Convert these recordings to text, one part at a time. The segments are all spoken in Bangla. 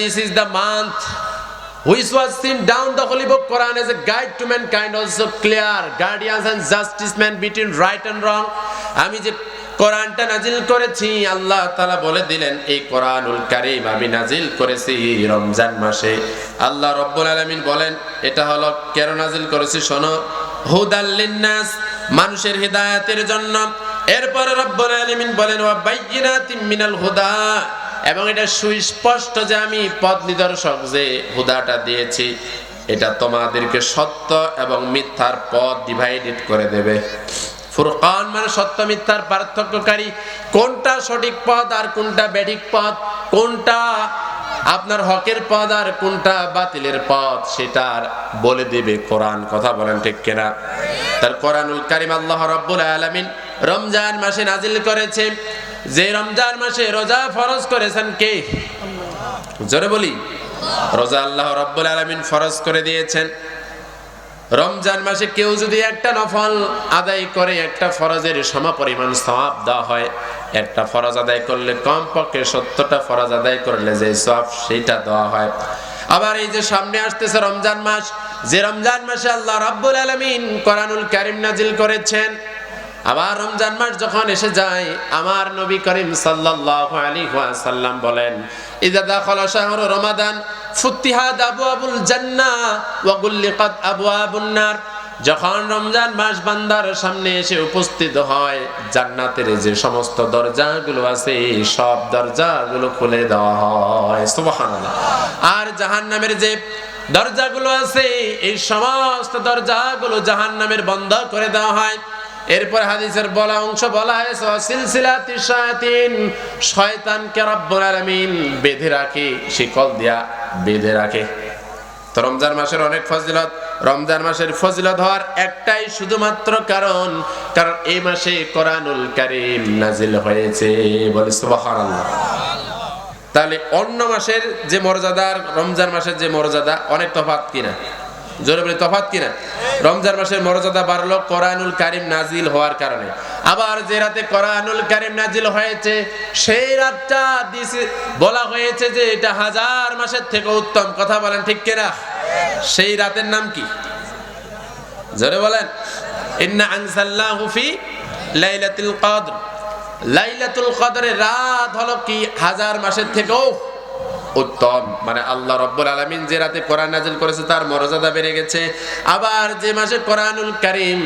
this is the month which was sent down the holy book Quran as a guide to mankind, also clear. Guardians and justice man between right and wrong. আমি যে কোরআনটা নাজিল করেছি, আল্লাহ তাআলা বলে দিলেন, এই কোরআনুল কারীম আমি নাজিল করেছি রমজান মাসে। আল্লাহ রব্বুল আলামিন বলেন, এটা হলো, কেন নাজিল করেছি শোনো? হুদাল লিন্নাস, মানুষের হিদায়াতের জন্য। এরপরে রব্বুল আলামিন বলেন, ওয়া বাইয়িনাতিম মিনাল হুদা। এবং এটা সুস্পষ্ট যে আমি পথ নিদর্শক যে হুদাটা দিয়েছি, এটা তোমাদেরকে সত্য এবং মিথ্যার পথ ডিভাইডেড করে দেবে। ফুরকান মানে সত্য, মিথ্যার পার্থক্যকারী। কোনটা সঠিক পথ আর কোনটা ব্যাঠিক পথ? কোনটা আপনার হকের পথ আর কোনটা বাতিলের পথ? সেটার বলে দেবে কোরআন। কথা বলেন ঠিক কেনা? তার কোরআনুল কারিম, আল্লাহ রব্বুল আলামিন রমজান মাসে নাজিল করেছে। যে রমজান মাসে রোজা ফরজ করেছেন কে? জোরে বলি। রোজা আল্লাহ রব্বুল আলামিন ফরজ করে দিয়েছেন। রমজান মাসে কেউ যদি একটা নফল আদায় করে, একটা ফরজের সমপরিমাণ সওয়াব দেওয়া হয়, একটা ফরজ আদায় করলে কম পক্ষে সত্তরটা ফরজ আদায় করলে যে সওয়াব সেটা দেওয়া হয়। আবার এই যে সামনে আসতেছে রমজান মাস, যে রমজান মাসে আল্লাহ রাব্বুল আলামিন কোরআনুল কারীম নাজিল করেছেন আবার রমজান মাস যখন এসে যায়, আমার নবী করিম সাল্লাল্লাহু আলাইহি ওয়াসাল্লাম বলেন, ইদা দাখালা শাহরু রমাদান ফুতিহাত আবওয়াবুল জান্নাহ ওয়া গুল্লিকাত আবওয়াবুন নার। যখন রমজান মাস বান্দার সামনে এসে উপস্থিত হয়, জান্নাতের যে সমস্ত দরজাগুলো আছে, সব দরজাগুলো খুলে দেওয়া হয়। সুবহানাল্লাহ। আর জাহান্নামের যে দরজাগুলো আছে, এই সমস্ত দরজাগুলো জাহান্নামের বন্ধ করে দেওয়া হয়। এরপর হাদিসের বলা অংশ বলা হয়েছে রব্বুল আলামিন বেঁধে রাখে, শিকল দিয়া বেঁধে রাখে। তো রমজান মাসের অনেক ফজিলত, রমজান মাসের ফজিলত হওয়ার একটাই শুধুমাত্র কারণ কারণ এই মাসে কোরআনুল কারীম নাজিল হয়েছে বলে সুবহানাল্লাহ। তাহলে অন্য মাসের যে মর্যাদা রমজান মাসের যে মর্যাদা, অনেক তফাৎ কিনা? জোরে বলে, তফাৎ কিনা রমজান মাসের মর্যাদা বাড়লো কোরআনুল কারিম নাজিল হওয়ার কারণে। আবার যে রাতে কোরআনুল কারিম নাজিল হয়েছে, সেই রাতটা দিছে, বলা হয়েছে যে এটা হাজার মাসের থেকে উত্তম। কথা বলেন ঠিক কিনা? সেই রাতের নাম কি? জোরে বলেন। ইন্না আনসাল্লাহু ফি লাইলাতুল কদর। লাইলাতুল কদরের রাত হলো কি? হাজার মাসের থেকেও উত্তম। মানে আল্লাহ রব্বুল আলমিন যে রাতে কোরআন নাজিল করেছে, তার মর্যাদা বেড়ে গেছে। আবার যে মাসে কোরআনুল করিম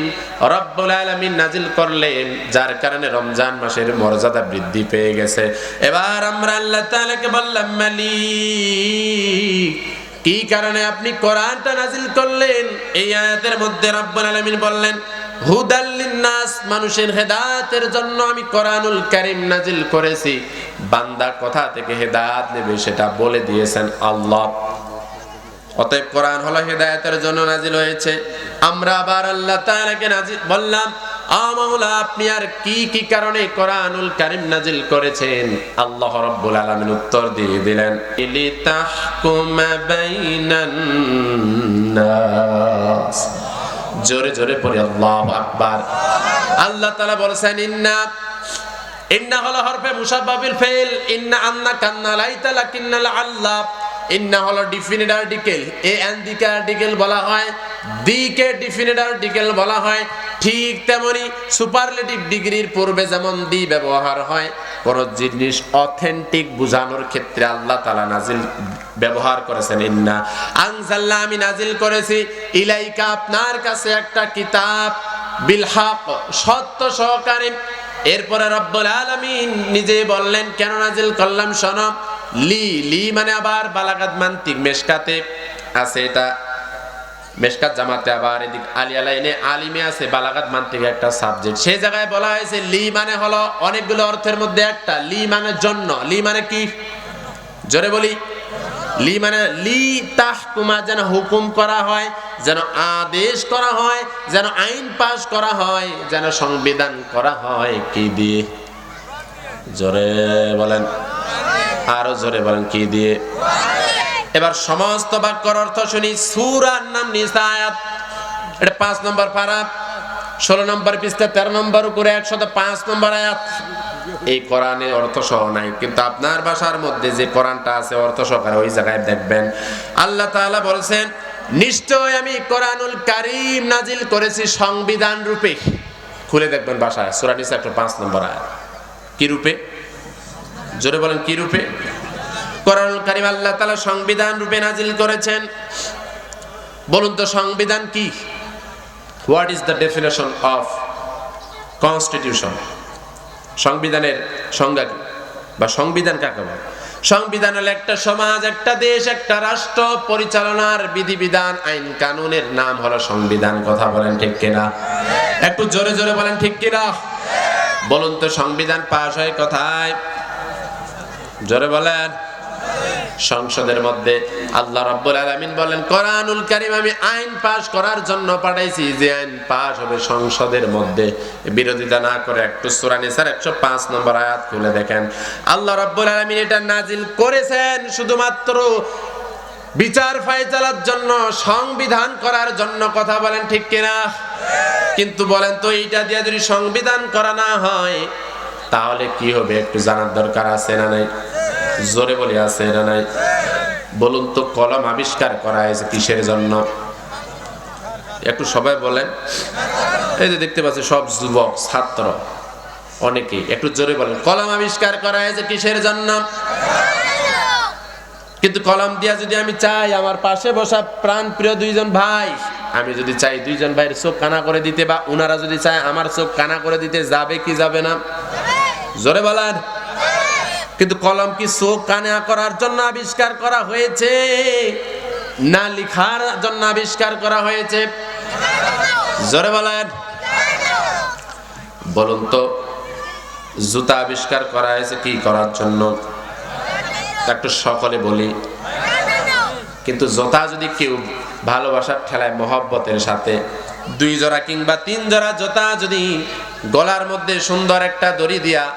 রব্বুল আলমিন নাজিল করলেন, যার কারণে রমজান মাসের মর্যাদা বৃদ্ধি পেয়ে গেছে। এবার আমরা আল্লাহ তাআলাকে বললাম, মালিক, কি কারণে আপনি কোরআনটা নাজিল করলেন? এই আয়াতের মধ্যে রব্বুল আলমিন বললেন হুদাল্লিন্নাস মানুষের হেদায়েতের জন্য আমি কোরআনুল কারীম নাজিল করেছি। বান্দা কোথা থেকে হেদায়েত নেবে সেটা বলে দিয়েছেন আল্লাহ। অতএব কোরআন হলো হেদায়েতের জন্য নাজিল হয়েছে। আমরা আবার আল্লাহ তাআলাকে নাজিল বললাম আমাউলা আপনি আর কি কি কারণে কোরআনুল কারীম নাজিল করেছেন? আল্লাহ রাব্বুল আলামিন উত্তর দিয়ে দিলেন, ইলিতাহকুমা বাইনান নাস। জোরে জোরে পড়ে, আল্লাহ আকবার। আল্লাহ তালা বলেছেন, ইন্না ইন্না হলো হরফে মুসাব্বাবিল ফেল ইন্না আন্না কান্না লাইতালা কিন্না আল্লাহ। ইন্না হলো ডিফিনিট আর্টিকেল এ এন দিকে আর্টিকেল বলা হয় দিকে ডিফিনিট আর্টিকেল বলা হয়, ঠিক তেমনি সুপারলেটিভ ডিগ্রির পূর্বে যেমন দি ব্যবহার হয় কোন জিনিস অথেন্টিক বোঝানোর ক্ষেত্রে আল্লাহ তালা নাজিল ব্যবহার করেছেন, ইন্না আনজাল্লাহ আমি নাজিল করেছি, ইলাইকা, আপনার কাছে একটা কিতাব, বিলহাক, সত্য সহকারে, এরপরে রব্বুল আলামিন নিজে বললেন, কেন নাজিল করলাম, শোনো লি লি মানে আবার বালাগাত মান্তিক, মেশকাতে আছে এটা। মেশকাত জামাতে আবার এদিক আলিয়া লাইনে আলিমে আছে বালাগাত মান্তিক একটা সাবজেক্ট সেই জায়গায় বলা হয়েছে লি মানে হলো অনেকগুলো অর্থের মধ্যে একটা। লি মানে জন্য, লি মানে কি? জোরে বলি। লি মানে লি তাহকুমা যেন হুকুম করা হয়, যেন আদেশ করা হয়, যেন আইন পাশ করা হয়, যেন সংবিধান করা হয়, কি দিয়ে? জোরে বলেন। আরও জোরে বলেন, কি দিয়ে? এবার সমস্ত বাক্যর অর্থ শুনি, সুরার নাম নিসায়াত এটা পাঁচ নম্বর পারা, ষোলো নম্বর পৃষ্ঠা, তেরো নম্বর উপরে, একশত পাঁচ নম্বর আয়াত। এই কোরআনে অর্থ সহ নাই, কিন্তু আপনার ভাষার মধ্যে যে কোরআনটা আছে, অর্থ সহকারে ওই জায়গায় দেখবেন। আল্লাহ তাআলা বলছেন, নিশ্চয় আমি কোরআনুল কারীম নাজিল করেছি সংবিধান রূপে। খুলে দেখবেন ভাষায়, সূরা নিসা একটা পাঁচ নম্বর আয়াত। কি রূপে? জোরে বলেন, কি রূপে? কোরআনুল কারিম আল্লাহ তাআলা সংবিধান রূপে নাজিল করেছেন। বলুন তো, সংবিধান কি? What is the definition of constitution সংবিধানের সংজ্ঞা কি? বা সংবিধান কাকে বলে? সংবিধান হলো একটা সমাজ, একটা দেশ, একটা রাষ্ট্র পরিচালনার বিধিবিধান, আইন কানুনের নাম হলো সংবিধান। কথা বলেন ঠিক কিনা? একটু জোরে জোরে বলেন ঠিক কিনা? বলুন তো, সংবিধান পাশ হয় কোথায়? জোরে বলেন। সংসদের মধ্যে আল্লাহ রাব্বুল আলামিন বলেন, কোরআনুল কারীম আমি আইন পাশ করার জন্য পাঠাইছি। যে আইন পাশ হবে সংসদের মধ্যে। বিরোধিতা না করে একটু সূরা নিসার 105 নম্বর আয়াত খুলে দেখেন। আল্লাহ রাব্বুল আলামিন এটা নাজিল করেছেন শুধুমাত্র বিচার ফায়সালার জন্য, সংবিধান করার জন্য কথা বলেন ঠিক কিনা? কিন্তু বলেন তো, এইটা দিয়ে যদি সংবিধান করা না হয় তাহলে কি হবে? একটু জানার দরকার আছে না নাই? জোরে বলে, আছে না নাই? বলুন তো, কলম আবিষ্কার করা হয়েছে কিসের জন্য? একটু সবাই বলেন। এই যে দেখতে পাচ্ছি সব যুবক, ছাত্র অনেকেই একটু জোরে বলেন, কলম আবিষ্কার করা হয়েছে কিসের জন্য? কিন্তু কলম দিয়া যদি আমি চাই, আমার পাশে বসা প্রাণ প্রিয় দুইজন ভাই, আমি যদি চাই দুইজন ভাইয়ের চোখ কানা করে দিতে, বা ওনারা যদি চায় আমার চোখ কানা করে দিতে, যাবে কি যাবে না? জোরে বলেন। কিন্তু কলম কি চোখ কানা করার জন্য আবিষ্কার করা হয়েছে? না লিখার জন্য আবিষ্কার করা হয়েছে? জোরে বলেন। বলুন তো, জুতা আবিষ্কার করা হয়েছে কি করার জন্য? একটু সকলে বলি। কিন্তু জোতা যদি কেউ ভালোবাসার ঠেলায় মহব্বতের সাথে দুই জোড়া কিংবা তিন জোড়া জোতা যদি গলার মধ্যে সুন্দর একটা দড়ি দিয়া,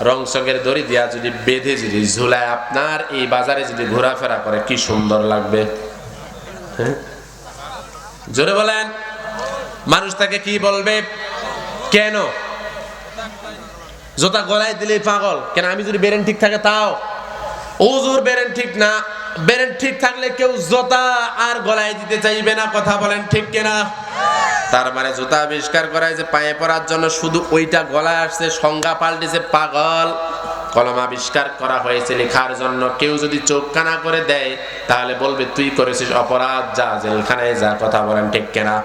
রং সঙ্গের দড়ি দিয়া যদি বেঁধে, যদি ঝুলায় আপনার এই বাজারে যদি ঘোরাফেরা করে, কি সুন্দর লাগবে? হ্যাঁ? জোরে বলেন, মানুষ তাকে কি বলবে? কেন? জোতা গলায় দিলে পাগল। কেন আমি যদি বেরেন ঠিক থাকে তাও? ওজুর বেরেন ঠিক না। বেরেন ঠিক থাকলে কেউ জোতা আর গলায় দিতে চাইবে না। কথা বলেন ঠিক কিনা? তার মানে জুতা আবিষ্কার করা যে পায়ে পড়ার জন্য শুধু ওইটা গলায় আসছে, সংজ্ঞা পাল্টেছে, পাগল। কলম আবিষ্কার করা হয়েছে লেখার জন্য। কেউ যদি চোখ কানা করে দেয়, তাহলে বলবে, তুই করেছিস অপরাধ, যা জেলখানায় যা কথা বলেন, ঠিক কেনা?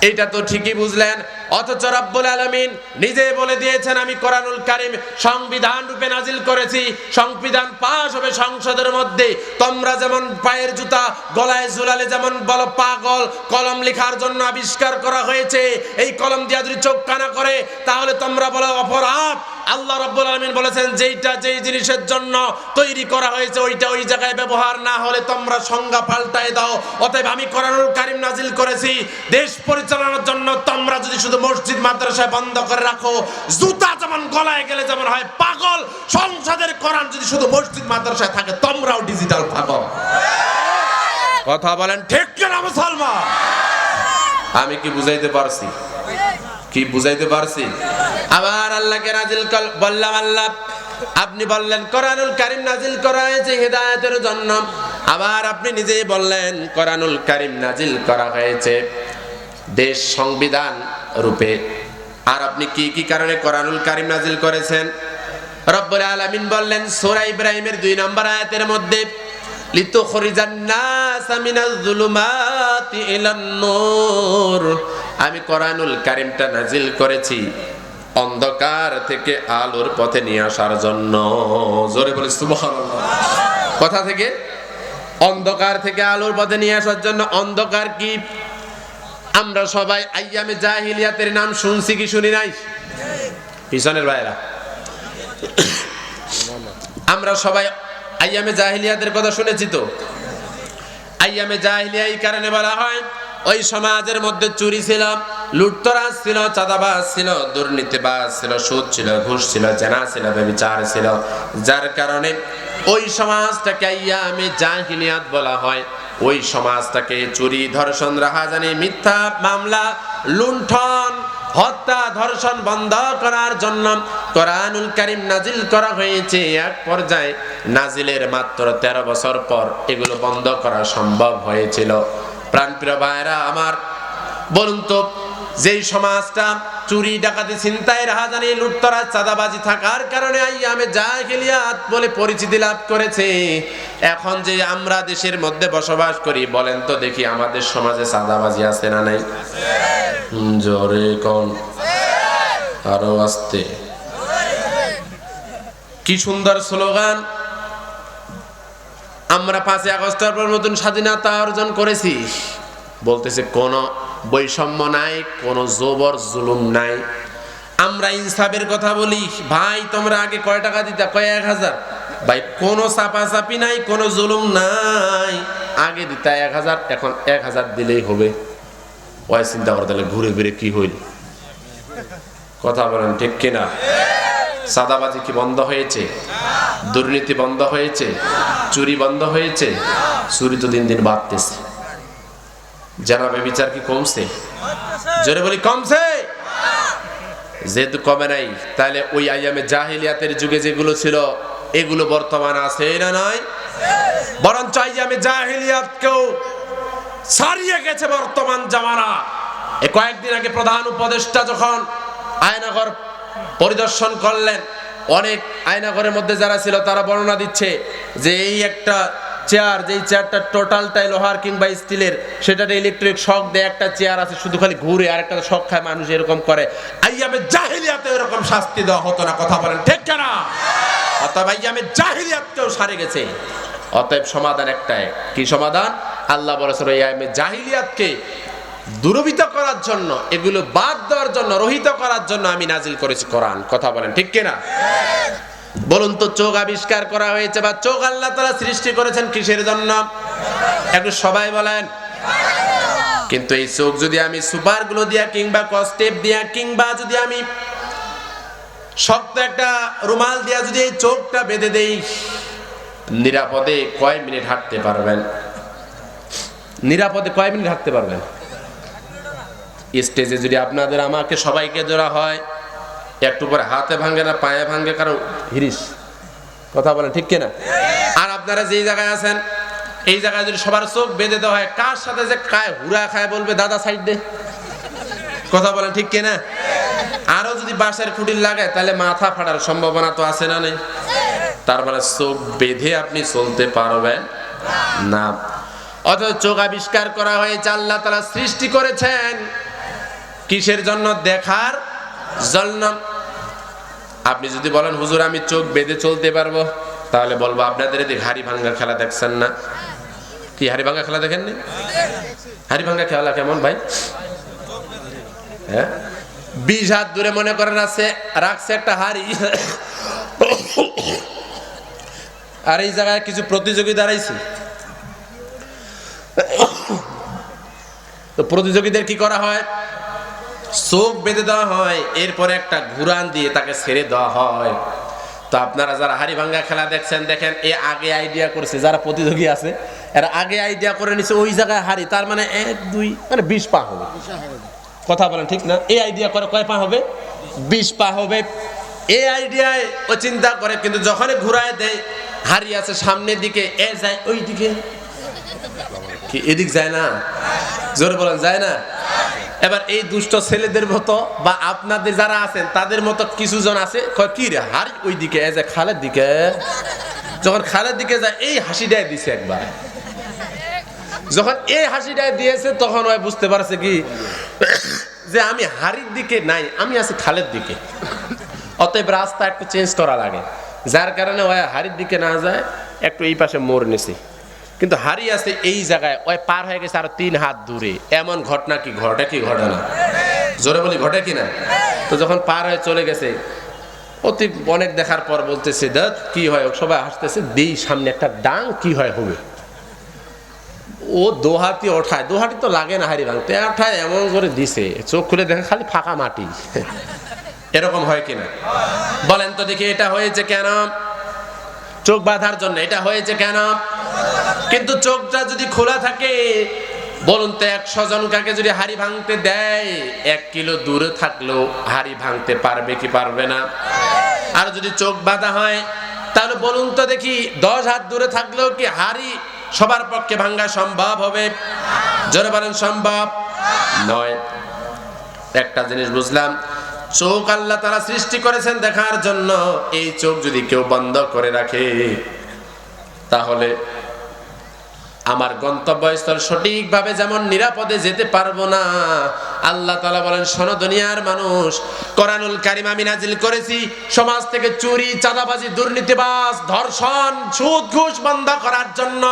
এটা তো ঠিকই বুঝলেন। অথচ রব্বুল আলমিন নিজে বলে দিয়েছেন, আমি কোরআনুল কারিম সংবিধান রূপে নাজিল করেছি। সংবিধান পাশ হবে সংসদের মধ্যে। তোমরা যেমন পায়ের জুতা, গলায় জুলালে যেমন বলো পাগল, কলম লেখার জন্য আবিষ্কার করা হয়েছে। এই কলম দিয়া যদি চোখ কানা করে, তাহলে তোমরা বলো অপরাধ। আল্লাহ রাব্বুল আলমিন বলেছেন যেইটা যেই জিনিসের জন্য তৈরি করা হয়েছে ওইটা ওই জায়গায় ব্যবহার না হলে তোমরা সংজ্ঞা পাল্টায় দাও। অতএব আমি কোরআনুল কারিম নাজিল করেছি। দেশ পরিচালনার জন্য তোমরা যদি শুধু মসজিদ মাদ্রাসায় বন্ধ করে রাখো জুতা যেমন গলায় গেলে যেমন হয় পাগল সংসদের কোরআন যদি শুধু মসজিদ মাদ্রাসায় থাকে তোমরাও ডিজিটাল থাকো কথা বলেন ঠিক কিনা মুসলমান? আমি কি বুঝাইতে পারছি? কি বুঝাইতে পারছি? আবার আল্লাহকে নাজিল বললাম, আল্লাহ, আপনি বললেন, কোরআনুল কারিম নাজিল করা হয়েছে হেদায়েতের জন্য। আবার আপনি নিজেই বললেন, কোরআনুল কারিম নাজিল করা হয়েছে দেশ সংবিধান রূপে। আর আপনি কি কি কারণে কোরআনুল কারিম নাজিল করেছেন? রব্বুল আলামিন বললেন, সূরা ইব্রাহিমের দুই নম্বর আয়াতের মধ্যে, লিতুখরিজান নাস মিনাজ যুলুমাতি ইলান নূর। আমি কোরআনুল কারিমটা নাজিল করেছি অন্ধকার থেকে আলোর পথে নিয়ে আসার জন্য। জোরে বলে কথা থেকে? অন্ধকার থেকে আলোর পথে নিয়ে আসার জন্য অন্ধকার কি? আমরা সবাই আইয়ামে জাহিলিয়াতের নাম শুনছি কি শুনি নাই? পিছনের ভাইরা আমরা সবাই আইয়ামে জাহিলিয়াতের কথা শুনেছি তো। আইয়ামে জাহিলিয়া এই কারণে বলা হয় ওই সমাজের মধ্যে চুরি ছিল, লুটতরাজ ছিল, চাঁদাবাজ ছিল, দুর্নীতিবাজ ছিল, সুদ ছিল, ঘুষ ছিল, জেনা ছিল ব্যবিচার ছিল। যার কারণে ওই সমাজটাকে আইয়ামে জাহিলিয়াত বলা হয়। ওই সমাজটাকে চুরি, ধর্ষণ, রাহাজানি, মিথ্যা মামলা, লুণ্ঠন, হত্যা, ধর্ষণ বন্ধ করার জন্য কোরআনুল কারিম নাজিল করা হয়েছে। এক পর্যায়ে নাজিলের মাত্র তেরো বছর পর এগুলো বন্ধ করা সম্ভব হয়েছিল। প্রাণপ্রিয় ভাইরা আমার, বলুন তো, যেই সমাজটা চুরি, ডাকাতি, ছিনতাই, রাহাজানি লুটতরা চাঁদাবাজি থাকার কারণে আইয়ামে জাহিলিয়াত বলে পরিচিতি লাভ করেছে, এখন যে আমরা দেশের মধ্যে বসবাস করি, বলেন তো দেখি আমাদের সমাজে চাঁদাবাজি আছে না নাই? জোরে কোন? আরও আসতে। কি সুন্দর স্লোগান? আমরা পাঁচই আগস্টের পর নতুন স্বাধীনতা অর্জন করেছি। বলতেছে, কোনো বৈষম্য নাই, কোনো জবর জুলুম নাই। আমরা ইনসাফের কথা বলি, ভাই, তোমরা আগে কয় টাকা দিতা? কয়, এক হাজার। ভাই, কোনো চাপাচাপি নাই, কোনো জুলুম নাই। আগে দিতা এক হাজার, এখন এক হাজার দিলেই হবে। ওই চিন্তা করে তাহলে ঘুরে ঘুরে কি হইল? কথা বলেন ঠিক কিনা? সাদাবাজি কি বন্ধ হয়েছে? দুর্নীতি বন্ধ হয়েছে? চুরি বন্ধ হয়েছে? চুরি তো দিন দিন বাড়তেছে। জানাবে বিচার কি কমছে? জোরে বলি, কমছে! যেহেতু কমে নাই। তাহলে ওই আইয়ামে জাহিলিয়াতের যুগে যেগুলো ছিল, এগুলো বর্তমান আছে না নয় বরঞ্চ আইয়ামে জাহিলিয়াতকেও ছাড়িয়ে গেছে বর্তমান জামানা। এ কয়েকদিন আগে প্রধান উপদেষ্টা যখন আয়নাগর পরিদর্শন করলেন। অনেক আয়নাগরের মধ্যে যারা ছিল, তারা বর্ণনা দিচ্ছে যে এই একটা চেয়ার যেই চেয়ারটা টোটালটাই লোহার কিংবা স্টিলের সেটাতে ইলেকট্রিক শক দেয় একটা চেয়ার আছে, শুধু খালি ঘুরে আর একটা শক খায়, মানুষ এরকম করে। আইয়ামে জাহিলিয়াতে এরকম শাস্তি দেওয়া হতো না, কথা বলেন ঠিক না অতএব আইয়ামে জাহিলিয়াতকেও সারে গেছে। অতএব সমাধান একটাই। কি সমাধান? আল্লাহ বলেছেন এই আইয়ামে জাহিলিয়াতকে দূরবিত করার জন্য, এগুলো বাদ দেওয়ার জন্য, রহিত করার জন্য আমি নাজিল করেছি কোরআন। কথা বলেন, ঠিক কিনা? বলুন তো, চোখ আবিষ্কার করা হয়েছে বা চোখ আল্লাহ তারা সৃষ্টি করেছেন কিসের জন্য? একটু সবাই বলেন। কিন্তু এই চোখ যদি আমি সুপারগুলো দিয়া কিংবা কস্টেপ দিয়া কিংবা যদি আমি শক্ত একটা রুমাল দিয়া যদি এই চোখটা বেঁধে দেই, নিরাপদে কয় মিনিট হাঁটতে পারবেন? নিরাপদে কয় মিনিট হাঁটতে পারবেন? স্টেজে যদি আপনাদের আমাকে সবাইকে ধরা হয়, একটু পরে হাতে ভাঙে না, পায়ে ভাঙে, কারণ হিরিস। কথা বলেন, ঠিক কিনা? আর আপনারা যেই জায়গায় আছেন, এই জায়গায় যদি সবার চোখ বেঁধে দেওয়া হয়, কার সাথে যে খায় হুরা খায় বলবে দাদা সাইড দে। কথা বলেন, ঠিক কিনা? আরও যদি বাঁশের খুঁটির লাগে, তাহলে মাথা ফাটার সম্ভাবনা তো আছে না নেই। তার মানে চোখ বেঁধে আপনি চলতে পারবেন না। অথচ চোখ আবিষ্কার করা হয়েছে আল্লাহ তারা সৃষ্টি করেছেন কিসের জন্য? দেখার জন্য। আপনি যদি বলেন, হুজুর, আমি চোখ বেঁধে চলতে পারব, তাহলে বলব, আপনাদের এদিকে হাড়ি ভাঙ্গা খেলা দেখছেন না? কি, হাড়ি ভাঙ্গা খেলা দেখেননি? হাড়ি ভাঙ্গা খেলা কেমন ভাই? হ্যাঁ? বিশ হাত দূরে মনে করেন আছে, রাখছে একটা হাড়ি। আর এই জায়গায় কিছু প্রতিযোগী দাঁড়াইছে। তো প্রতিযোগীদের কি করা হয়? চোখ বেঁধে দেওয়া হয়, এরপরে একটা ঘুরান দিয়ে তাকে ছেড়ে দেওয়া হয়। তো আপনারা যারা হাড়ি ভাঙ্গা খেলা দেখছেন, দেখেন, এ আগে আইডিয়া করেছে, যারা প্রতিযোগী আছে, এরা আগে আইডিয়া করে নিছে ওই জায়গায় হাড়ি, তার মানে এক, দুই মানে বিশ পা হবে। কথা বলেন ঠিক না? এই আইডিয়া করে কয় পা হবে? বিশ পা হবে। এই আইডিয়ায় ও চিন্তা করে, কিন্তু যখনই ঘুরায় দেয়, হাড়ি আছে সামনের দিকে, এ যায় ওই দিকে কি, এদিক যায় না? জোরে বলেন, যায় না? এবার এই দুষ্ট ছেলেদের মতো বা আপনাদের যারা আছেন, তাদের মতো কিছু জন আছে কি রে, হার ওই দিকে এ যে খালের দিকে। যখন খালের দিকে যায়, এই হাসিটাই দিছে একবার। যখন এই হাসিটাই দিয়েছে, তখন ওই বুঝতে পারছে কি, যে আমি হাড়ির দিকে নাই, আমি আছি খালের দিকে। অতএব রাস্তা একটু চেঞ্জ করা লাগে। যার কারণে ওই হাড়ির দিকে না যায়, একটু এই পাশে মোড় নিছি। কিন্তু হারি আছে এই জায়গায়, ওই পার হয়ে গেছে আরও তিন হাত দূরে। এমন ঘটনা কি ঘটে কি ঘটে না? জোরে বলি, ঘটে কি না? তো যখন পার হয়ে চলে গেছে, অতি অনেক দেখার পর বলতেছে, দেখ, কি হয়? সবাই হাসতেছে, দেই, সামনে একটা ডাং, কি হয় হবে? ও দোহাতি ওঠায় দোহাটি তো লাগে না হারি ভাঙতে, ওঠায় এমন করে দিছে, চোখ খুলে দেখে খালি ফাঁকা মাটি। এরকম হয় কিনা বলেন তো দেখি, এটা হয়েছে কেন? চোখ বাঁধার জন্য, এটা হয়েছে কেন? কিন্তু চোখটা যদি খোলা থাকে, বলুন তো একশো জন কাকে যদি হাড়ি ভাঙতে দেয়, এক কিলো দূরে থাকলেও হাড়ি ভাঙতে পারবে কি পারবে না? আর যদি চোখ বাঁধা হয়, তাহলে বলুন তো দেখি, দশ হাত দূরে থাকলেও কি হাড়ি সবার পক্ষে ভাঙ্গা সম্ভব হবে? জোরে বলেন, সম্ভব নয়। একটা জিনিস বুঝলাম চোখ আল্লাহ তারা সৃষ্টি করেছেন দেখার জন্য, এই চোখ যদি কেউ বন্ধ করে রাখে, তাহলে আমার গন্তব্যস্থল সঠিকভাবে যেমন নিরাপদে যেতে পারব না। আল্লাহ তালা বলেন, শোনো দুনিয়ার মানুষ, কোরআনুল কারিম আমি নাজিল করেছি, সমাজ থেকে চুরি, চাঁদাবাজি, দুর্নীতিবাজ, ধর্ষণ, সুদ, ঘুষ বন্ধ করার জন্য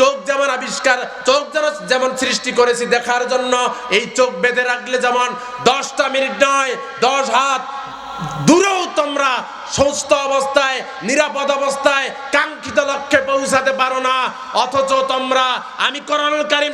চোখ যেমন আবিষ্কার, চোখ যেন যেমন সৃষ্টি করেছি দেখার জন্য, এই চোখ বেঁধে রাখলে যেমন দশটা মিনিট নয়, দশ হাত দূরেও তোমরা সুস্থ অবস্থায়, নিরাপদ অবস্থায় কাঙ্ক্ষিত লক্ষ্যে পৌঁছাতে পারো না। অথচ তোমরা, আমি করণকারী